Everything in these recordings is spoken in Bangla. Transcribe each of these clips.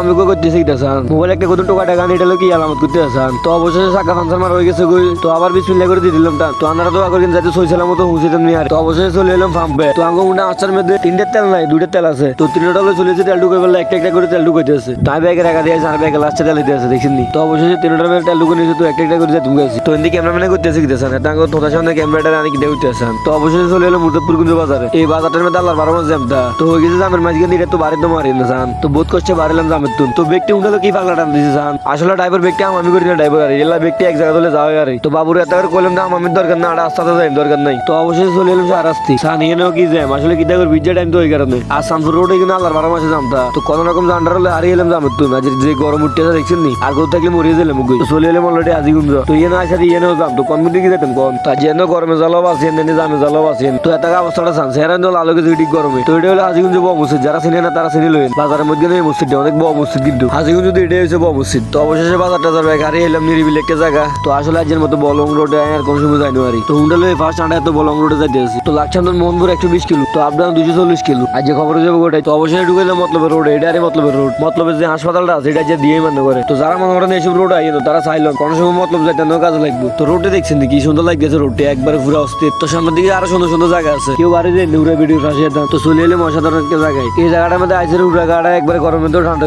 আমি গো করতেছি কিটাসান মোবাইল একটা কত টাকা টাকা এটা কি আলামত করতে আসান তো অবশেষে চাকা পাঞ্জার মারা হয়ে গেছে গই তো আবার মিনিট করে দিয়ে দিলাম টান তো আনারা তো আগে যাতে সইছিলাম মতো হুঁসিতাম নিয়ে আর। তো অবশেষে চলে এলাম পাম্পে তো আঙ্গ মুন্ডা আচার মধ্যে তিনটে তেল নাই দুটো তেল আছে। তো তিনটা তেল চলেছে তেল ঢুকে একটা একটা করে তেল ঢুকাইতে আছে। তাই ব্যাগে রাখা দিয়ে আর ব্যাগে লাস্টে তেল দিতে আছে, দেখছেন নি? তো অবশেষে তিনটা মধ্যে তেল ঢুকে নিয়েছে তো একটা একটা করে তুমি গেছি তো এদিকে ক্যামেরাম্যানে করতে আছে কিতেছেন এটা আঙ্গ তোতার সামনে ক্যামেরাটা আনি কিনে করতে আছেন তো অবশেষে চলে এলো মুর্দাপুর কুঞ্জ বাজারে। এই বাজারটার মধ্যে আল্লাহর বারো মাস জ্যামটা। তো হয়ে গেছে জামের মাঝখানে এটা তো বাড়ি তো মারি না তো বোধ করছে বাড়িলাম জামের তুন। তো ব্যক্তি উঠে তো কি পাগলা টান দিছে, জান? আসলে ড্রাইভার ব্যক্তি আমি করি না ড্রাইভার আর। এলা ব্যক্তি এক জায়গা তুলে যাওয়া আর। তো বাবুর এত করে কইলাম না আমি দরকার না আর রাস্তাতে যাই দরকার নাই। তো অবশেষে চলে এলাম সার রাস্তি সান এখানেও কি জ্যাম? আসলে কি দেখো বিজয় টাইম তো ওই কারণে। আর শামপুর রোডে কিন্তু আল্লাহর বারো মাসে জামতা তো। কোনো রকম জান্ডার হলে হারিয়ে এলাম জামের তুন। আজ যে গরম উঠতে দেখছেন নি? আর কোথাও থাকলে মরিয়ে মুগুই তো চলে এলাম অলরেডি আজি গুঞ্জ তো ইয়ে না আসে ইয়ে নাও যাম তো কোন দিকে যেতাম কোন? তা যে গরমে জ্বালাও আছেন এনে জামে জ্বালাও আছেন তো এত অবস্থাটা চান সেরান আলোকে ঠিক গরমে। তো এটা হলো বড় মসজিদ। যারা চিনে না, তারা চিনে লইন বাজারের মধ্যে মসজিদটা অনেক বড় মসজিদ কিন্তু। হাজিগুঞ্জ তো এটাই বড় মসজিদ তো অবশেষে বাজারটা যাবে গাড়ি এলাম নিরিবিল একটা জায়গা। তো আসলে আজকের মতো বলং রোডে আর কোনো সময় যাইনি আরি তো হুন্ডা লয়ে ফার্স্ট আন্ডা এত বলং রোডে যাইতে আছি তো তোর মোহনপুর একশো বিশ কিলো। তো আপডাউন দুশো চল্লিশ কিলো। আজ যে খবর যাব ওটাই। তো অবশ্যই ঢুকে এলাম মতলবের রোড এটা আরে মতলবের রোড মতলবের যে হাসপাতালটা আছে, এটা যে দিয়ে মনে করে। তো যারা মনে করেন এইসব রোড আইলো তারা চাইলো কোনো সময় মতলব যাইতে কাজে লাগবে। তো রোডে দেখছেন কি সুন্দর লাগতেছে রোডটা একবারে পুরো অস্থির। তো সামনের দিকে আরও সুন্দর সুন্দর জায়গা আছে। কেউ বাড়ি যে উড়ে ভিডিও ফাঁসিয়ে তো চলে এলাম অসাধারণ একটা জায়গায়। এই জায়গাটার মধ্যে আইসের উড়া গাড়া একবারে গরমের তো ঠান্ডা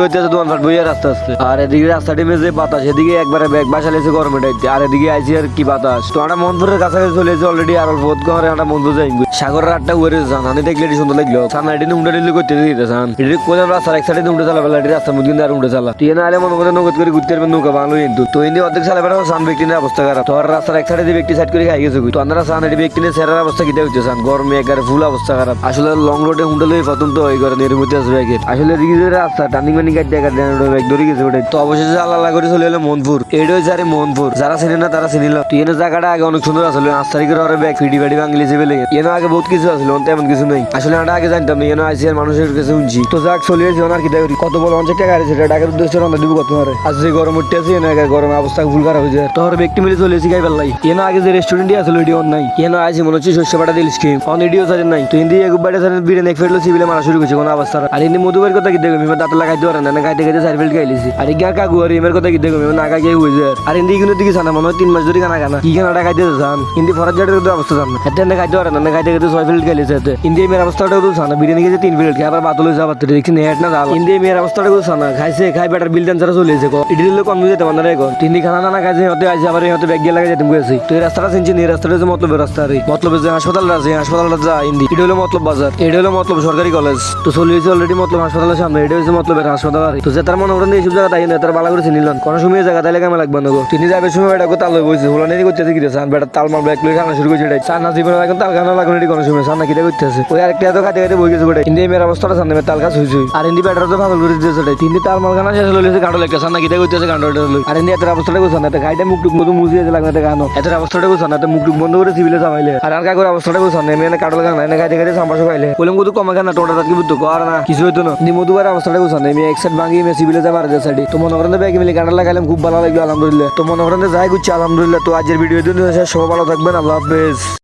হইতে দোকান ফাট বইয়া রাস্তা আসতে আর এদিকে রাস্তাটি মেঝে বাতাস, এদিকে একবারে ব্যাগ বাসা লেছে গরমে টাইতে আর এদিকে আইসি আর কি বাতাস। তো আমরা মোহনপুরের কাছাকাছি চলে এসে অলরেডি আর অল্প করে আমরা মন্দির যাই সাগরের আটটা উড়ে যান আমি দেখলে এটি সুন্দর লাগল। সামনে এটি উন্ডে ডিলি করতে দিতে চান এটি কোথাও রাস্তার এক সাইডে উন্ডে চালা বেলা এটি রাস্তার মধ্যে আর উন্ডে চালা। তুই না আলে মনে করে নগদ করে ঘুরতে পারবেন নৌকা ভালো কিন্তু। তো ইন্দি অর্ধেক চালা বেড়া সান ব্যক্তি নিয়ে অবস্থা খারাপ। তো আর রাস্তার এক সাইডে ব্যক্তি সাইড করে খাই গেছে তো আমরা সান এটি ব্যক্তি নিয়ে সেরার অবস্থা কিটা হচ্ছে সান গরমে একারে ফুল অবস্থা খারাপ। আসলে লং রোডে হুন্ডে লই প্রথম তো ওই করে নির্মিত ব্যাগের। আসলে এদিকে যে রাস্তা টার্নিং গেছে তো অবশেষে আল্লাহ করে চলে এলো মনপুর। এটা হচ্ছে আরে মনপুর। যারা চিনে না, তারা চিনিল তুই এনে জায়গাটা আগে অনেক সুন্দর আসলে। আট তারিখের ব্যাগ ফিডি ফাডি ভাঙলি চেপে লেগে এনে আগে বহুত কিছু আসলে, অন্ত এমন কিছু নেই। আসলে আমরা আগে জানতাম না, এনে আর মানুষের কাছে শুনছি। তো যাক, চলে এসেছি ওনার কি দেখি কত বড় অঞ্চল টাকা আছে টাকার উদ্দেশ্যে রান্না দিব কত মারে আজ যে গরম উঠতে আছে এনে আগে গরম অবস্থা ফুল খারাপ হয়ে যায় তোর ব্যক্তি মিলে চলে এসেছি গাই পাল্লাই এনে আগে যে রেস্টুরেন্টই আসলে এটি অন নাই এনে আসি মনে হচ্ছে শস্য পাটা দিলিস কি অন এডিও সাজেন নাই। তো হিন্দি এক বাড়ি সাজেন, বিরিয়ানি এক মারা শুরু করছে, কোনো অবস্থা আর হিন্দি মধুবের কথা কি দেখো? আমি দাঁত লাগাইতে পারে না খাইতে খাইতে সাইড ফেল্ট খাইলিছি আর ইগা কাকু আর এমের কথা কি দেখো না কাকে হয়ে যায় আর হিন্দি কিন্তু দিকে জানা, মনে হয় তিন মাস ধরে গানা গানা। কি গানাটা খাইতে জান? হিন্দি ফরাজ জাটের অবস্থা জান। এতে না খাইতে পারে না খাইতে খাইতে ছয় ফেল্ট খাইলিছে এতে। হিন্দি মেয়ের অবস্থাটা তো জানা, বিরিয়ানি খেয়েছে তিন খাই আবার বাতল হয়েছে আবার দেখছি নেট না জাল হিন্দি মেয়ের অবস্থাটা তো জানা, খাইছে, খাই বেটার বিল দেন যারা চলে এসেছে ইডি দিলে কম যেতে পারে না এখন তিন খানা না খাইছে হতে আইসে আবার হতে ব্যাগ গিয়ে লাগাই যেতে গেছি তো এই রাস্তাটা চিনছি এই রাস্তাটা হচ্ছে মতলবের রাস্তা রে। মতলবের যে হাসপাতালটা আছে হাসপাতালটা যা হিন্দি এটা হলো মতলব বাজার। এটা হলো মতলব সরকারি কলেজ তো চলে অলরেডি মতলব হাসপাতালের সামনে, এটা হচ্ছে মতলবের হাসপাতাল। আর তো যে তার মনে করেন এইসব জায়গা তাই না তার বালা করে চিনিলেন। কোনো সময় জায়গা তাইলে কেমন লাগবে না তিনি যাবে সময় বেটা তাল লই বসে নেই করতেছে কিরে সান বেটা, তাল মার ব্যাগ লই খানা শুরু করছে এটাই। সান জীবনে এখন তাল খানা লাগুন এটি কোনো সময়। সান্না কিটা করতেছে ওই আরেকটা এত খাতে খাতে বই গেছে বেটা। হিন্দি মেয়ের অবস্থাটা সামনে তাল গাছ হয়েছে। আর হিন্দি বেটার তো ভালো করে দিয়েছে এটাই। হিন্দি তাল মার খানা শেষ হলে গাঁটো লাগছে সান্না কিটা করতেছে লই আর হিন্দি এত অবস্থাটা করছে না গাইটা মুখ টুক মতো মুজিয়ে লাগবে গানো। এত অবস্থাটা করছে না মুখ টুক বন্ধ করে সিভিলে চাপাইলে আর আর কাকুর অবস্থাটা করছে না মেয়ে কাটল গানা এনে গাইতে গাইতে সাম্পাসও খাইলে বললাম কত কমা গানা টোটা তাকে বুঝতো আর না। কিছু হইতো না। নি মধুবার অবস্থাটা করছে না আমি এক সাইড ভাঙি বিলে যাবার সাইডে তো মনে করেন ব্যাগ মিলে গাঁটা লাগাইলাম, খুব ভালো লাগল, আলহামদুলিল্লাহ। তো মনে করেন যাই করছি, আলহামদুলিল্লাহ। তো আজকের ভিডিও দিন সব ভালো থাকবেন, আল্লাহ হাফেজ।